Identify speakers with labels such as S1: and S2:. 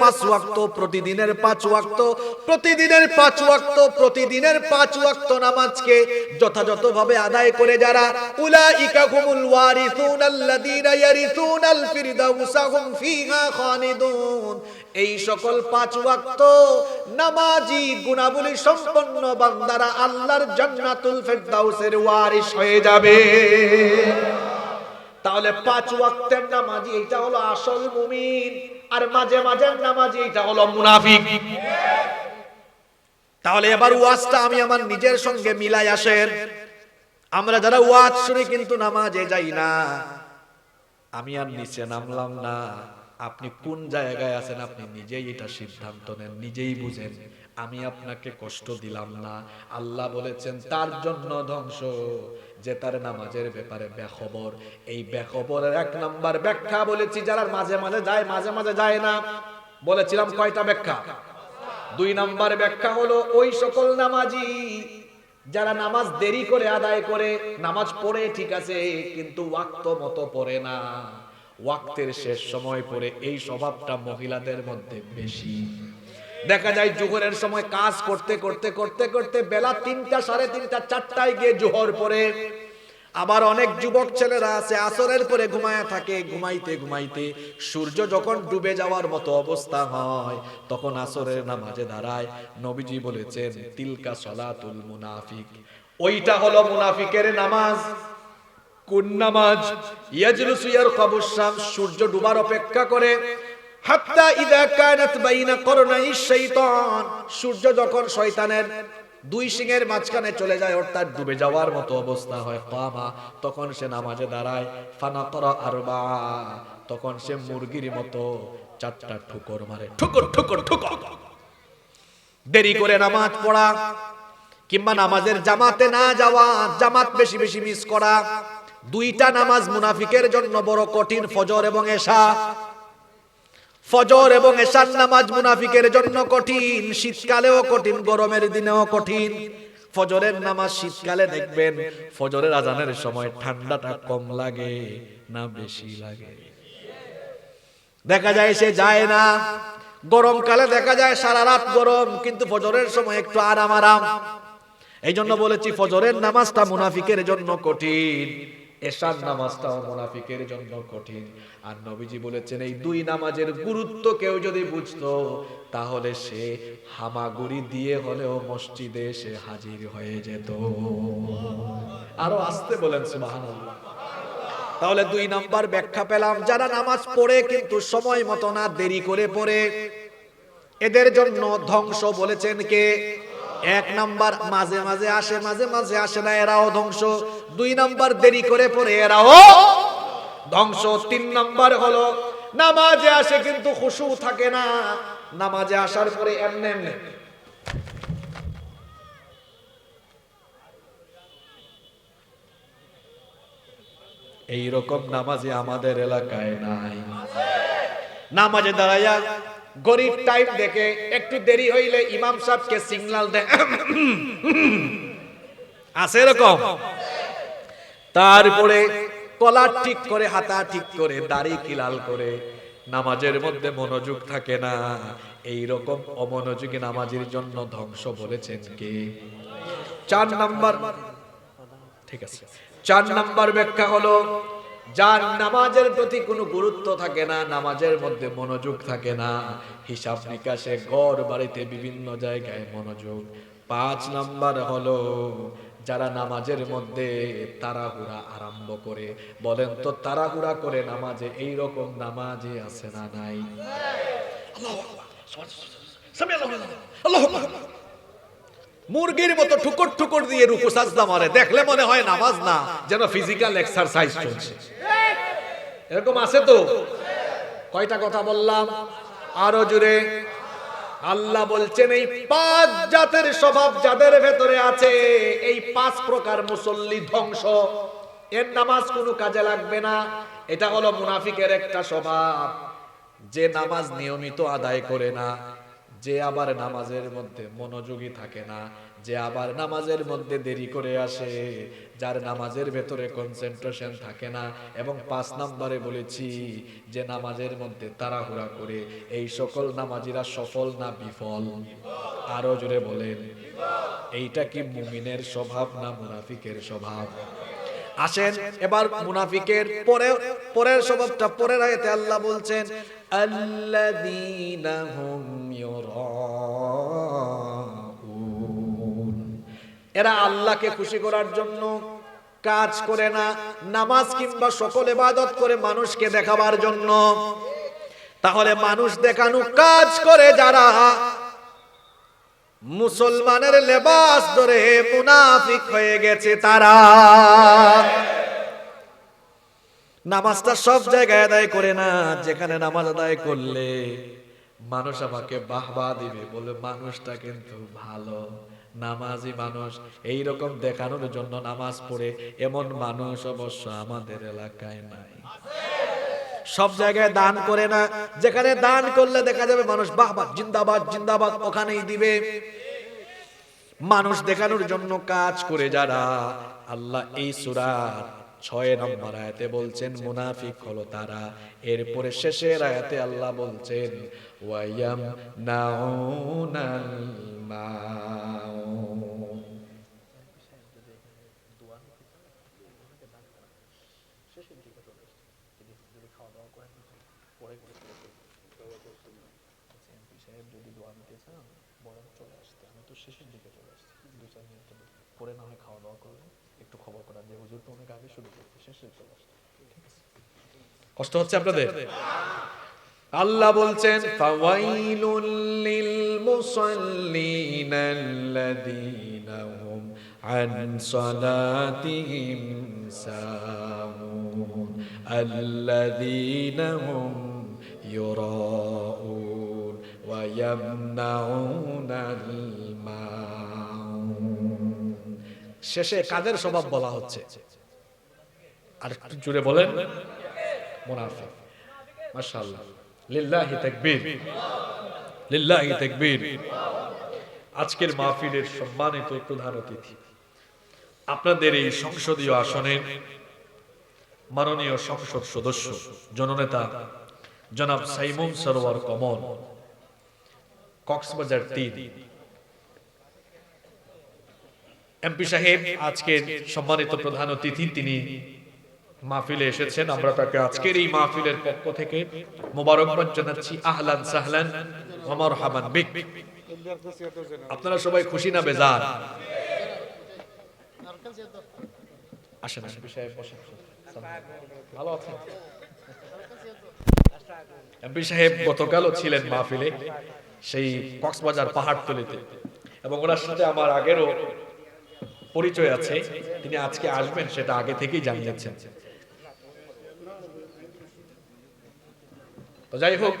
S1: পাঁচ ওয়াক্ত, প্রতিদিনের পাঁচ ওয়াক্ত, প্রতিদিনের পাঁচ ওয়াক্ত, প্রতিদিনের পাঁচ ওয়াক্ত নামাজকে যথাযথভাবে আদায় করে যারা, উলাইকা হুমুল ওয়ারিসুন আল্লাযীনা ইয়ারিসুনাল ফিরদাউসা হুম ফিহা খালিদুন। এই সকল পাঁচ ওয়াক্ত নামাজি গুণাবলী সম্পন্ন বান্দারা আল্লাহর জান্নাতুল ফেরদাউসের ওয়ারিস হয়ে যাবে। তাহলে পাঁচ ওয়াক্তের নামাজি এটা হলো আসল মুমিন। আর মাঝে মাঝে নামাজি, এটা হলো মুনাফিক। তাহলে এবার ওয়াজটা আমি আমার নিজের সঙ্গে মিলাই আসেন। আমরা যারা ওয়াজ শুনি কিন্তু নামাজে যাই না, আমি আর নিচে নামলাম না। আপনি কোন জায়গায় আছেন আপনি নিজেই এটা সিদ্ধান্ত নেন নিজেই বুঝেন। আমি আপনাকে কষ্ট দিলাম না। আল্লাহ বলেছেন তার জন্য ধ্বংস যে তার নামাজের ব্যাপারে বেখবর। এই বেখবরের এক নাম্বার ব্যাখ্যা বলেছি যারা মাঝে মাঝে যায় মাঝে মাঝে যায় না। বলেছিলাম কয়টা ব্যাখ্যা? দুই নাম্বার ব্যাখ্যা হলো ওই সকল নামাজি যারা নামাজ দেরি করে আদায় করে নামাজ পড়ে ঠিক আছে কিন্তু ওয়াক্ত মতো পড়ে না। ওয়াক্তের শেষ সময় পরে এই স্বভাবটা মহিলাদের মধ্যে বেশি। দেখা যায় জোহরের সময় কাজ করতে করতে করতে করতে বেলা তিনটা সাড়ে তিনটা চারটায় গিয়ে জোহর পরে আবার অনেক যুবক ছেলেরা আছে, আসরের পরে ঘুমায় থাকে, ঘুমাইতে ঘুমাইতে সূর্য যখন ডুবে যাওয়ার মতো অবস্থা হয়, তখন আসরের নামাজে দাঁড়ায়। নবীজি বলেছেন, তিলকা সলাতুল মুনাফিক। ওইটা হলো মুনাফিকের নামাজ। কোন নামাজ? ইয়াজলুসু ইয়ারকাবুস শাম সূর্য ডুবার অপেক্ষা করে। হাত্তা ইদা কানাত বাইনা করনাই শাইতান। সূর্য যখন শয়তানের দুই সিংহের মাঝখানে চলে যায়, অর্থাৎ ডুবে যাওয়ার মতো অবস্থা হয় কামা, তখন সে নামাজে দাঁড়ায়। ফানা করা আরবা, তখন সে মুরগির মতো চারটা ঠুকর মারে। ঠুকর ঠুকর ঠুকর। দেরি করে নামাজ পড়া, কিংবা নামাজের জামাতে না যাওয়া, জামাত বেশি বেশি মিস করা। দুইটা নামাজ মুনাফিকের জন্য বড় কঠিন ফজর এবং এশা। ফজর এবং এশার নামাজ মুনাফিকের জন্য কঠিন, শীতকালেও কঠিন, গরমের দিনেও কঠিন। ফজরের নামাজ শীতকালে দেখবেন, ফজরের আজানের সময় ঠান্ডাটা কম লাগে না বেশি লাগে। দেখা যায় সে যায় না। গরমকালে দেখা যায় সারা রাত গরম, কিন্তু ফজরের সময় একটু আরাম আরাম। এই জন্য বলেছি, ফজরের নামাজটা মুনাফিকের জন্য কঠিন। এশার নামাজটাও মুনাফিকের জন্য কঠিন। আর নবীজি বলেছেন, এই দুই নামাজের গুরুত্ব কেউ যদি বুঝতো, তাহলে সে হামাগুড়ি দিয়ে হলেও মসজিদে সে হাজির হয়ে যেত। আরও আসতে বলেন, সুবহানাল্লাহ। তাহলে দুই নাম্বার ব্যাখ্যা পেলাম, যারা নামাজ পড়ে কিন্তু সময় মতো না, দেরি করে পড়ে। এদের জন্য ধ্বংস বলেছেন কে? এক নাম্বার মাঝে মাঝে আসে, মাঝে মাঝে আসে না, এরাও ধ্বংস। দুই নাম্বার দেরি করে পরে এরাও ধ্বংস। তিন নাম্বার হলো, নামাজে আসে কিন্তু খুশু থাকে না। নামাজে আসার পরে এমনি এমনি। এই রকম নামাজে আমাদের এলাকায় নাই। নামাজে দাঁড়াইয়া গরিব টাইম দেখে একটু দেরি হইলে ইমাম সাহেবকে সিগনাল দেয়। আছে এরকম? তারপরে কলার ঠিক করে, হাতা ঠিক করে, দাড়ি কিলাল করে, নামাজের মধ্যে মনোযোগ থাকে না। এই রকম অমনোযোগী নামাজের জন্য ধ্বংস বলেছেন কে? চার নাম্বার। ঠিক আছে। চার নাম্বার ব্যাখ্যা হলো যার নামাজের প্রতি কোনো গুরুত্ব থাকে না নামাজের মধ্যে মনোযোগ থাকে না হিসাব নিকাশে ঘর বাড়িতে বিভিন্ন জায়গায় মনোযোগ পাঁচ নাম্বার হলো যারা নামাজের মধ্যে তাড়াহুড়া আরম্ভ করে বলেন তো তাড়াহুড়া করে নামাজে এই রকম নামাজে আছে না নাই আল্লাহ মুরগির মতো ঠুকর ঠুকর দিয়ে রুকু সাজদা মারে। দেখলে মনে হয় নামাজ না, যেন ফিজিক্যাল এক্সারসাইজ চলছে। এরকম আছে তো? কয়টা কথা বললাম? আরও জুড়ে আল্লাহ বলছেন, এই পাঁচ জাতের স্বভাব যাদের ভেতরে আছে, এই পাঁচ প্রকার মুসল্লি ধ্বংস। এর নামাজ কোনো কাজে লাগবে না। এটা হলো মুনাফিকের একটা স্বভাব। যে নামাজ নিয়মিত আদায় করে না যে আবার নামাজের মধ্যে মনোযোগী থাকে না, যে আবার নামাজের মধ্যে দেরি করে আসে, যার নামাজের ভেতরে কনসেন্ট্রেশন থাকে না, এবং পাঁচ নাম্বারে বলেছি যে নামাজের মধ্যে তাড়াহুড়া করে এই সকল নামাজিরা সফল না বিফল? আরও জোরে বলেন, এইটা কি মুমিনের স্বভাব না মুনাফিকের স্বভাব? আসেন, এবার মুনাফিকের পরে পরের স্বভাবটা, পরের আয়াতে আল্লাহ বলছেন, আল্লাযীনা এরা আল্লাহকে খুশি করার জন্য কাজ করে না, নামাজ কিংবা সকল ইবাদত করে মানুষকে দেখাবার জন্য। তাহলে মানুষ দেখানো কাজ করে যারা মুসলমানের লেবাস ধরে মুনাফিক হয়ে গেছে তারা। নামাজটা সব জায়গায় আদায় করে না, যেখানে নামাজ আদায় করলে মানুষ আমাকে বাহবা দিবে, বলে মানুষটা কিন্তু ভালো, নামাজি মানুষ। এই রকম দেখানোর জন্য নামাজ পড়ে এমন মানুষ অবশ্য আমাদের এলাকায় নাই। সব জায়গায় দান করে না। যেখানে দান করলে দেখা যাবে মানুষ বাহবা জিন্দাবাদ জিন্দাবাদ, ওখানেই দিবে। মানুষ দেখানোর জন্য কাজ করে যারা। আল্লাহ এই সুরার ছয় নম্বর আয়াতে বলছেন, মুনাফিক হলো তারা। এরপরে শেষের আয়াতে আল্লাহ বলছেন ওয়ায়াম নাউনাল মাউন
S2: যদি দোয়া নিতে চান বরং চলে আসতে আমি তো শেষের দিকে চলে আসছি দু চার মিনিট পরে না হয় খাওয়া দাওয়া করলে একটু খবর করা যে হুজুর তো অনেক আগে শুরু করতে শেষে চলে
S1: কষ্ট হচ্ছে আপনাদের আল্লাহ বলছেন ফাওয়াইলুল লিল মুসাল্লিন আল্লাযীনা হুম আন সালাতিহিম সাহুন হুম ইউরাউন ওয়া ইয়ামনাউনাল শেষে কাদের স্বভাব বলা হচ্ছে? আর একটু জুড়ে বলেন। মুনাফিক। মাশাআল্লাহ। লিল্লাহি তাকবীর। লিল্লাহি তাকবীর। আজকের মাহফিলের সম্মানিত প্রধান অতিথি। আপনাদের এই সংসদীয় আসনের মাননীয় সংসদ সদস্য, জননেতা, জনাব সাইমুম সরোয়ার কমল, কক্সবাজার তিন। এমপি সাহেব আজকের সম্মানিত প্রধান অতিথি, তিনি মাহফিলে এসেছেন। আমরা তাকে আজকের এই মাহফিলের পক্ষ থেকে মোবারকবাদ জানাচ্ছি। আহলান সাহলান ওমর হামান বিক। আপনারা সবাই খুশি না বেজার? আসেন সাহেব, বসেন। ভালো আছেন? এমপি সাহেব গতকালও ছিলেন মাহফিলে, সেই কক্সবাজার পাহাড়তলিতে। এবং ওনার সাথে আমার আগেরও পরিচয় আছে, তিনি আজকে আসবেন, সেটা আগে থেকেই জানিয়েছেন তো যাই হোক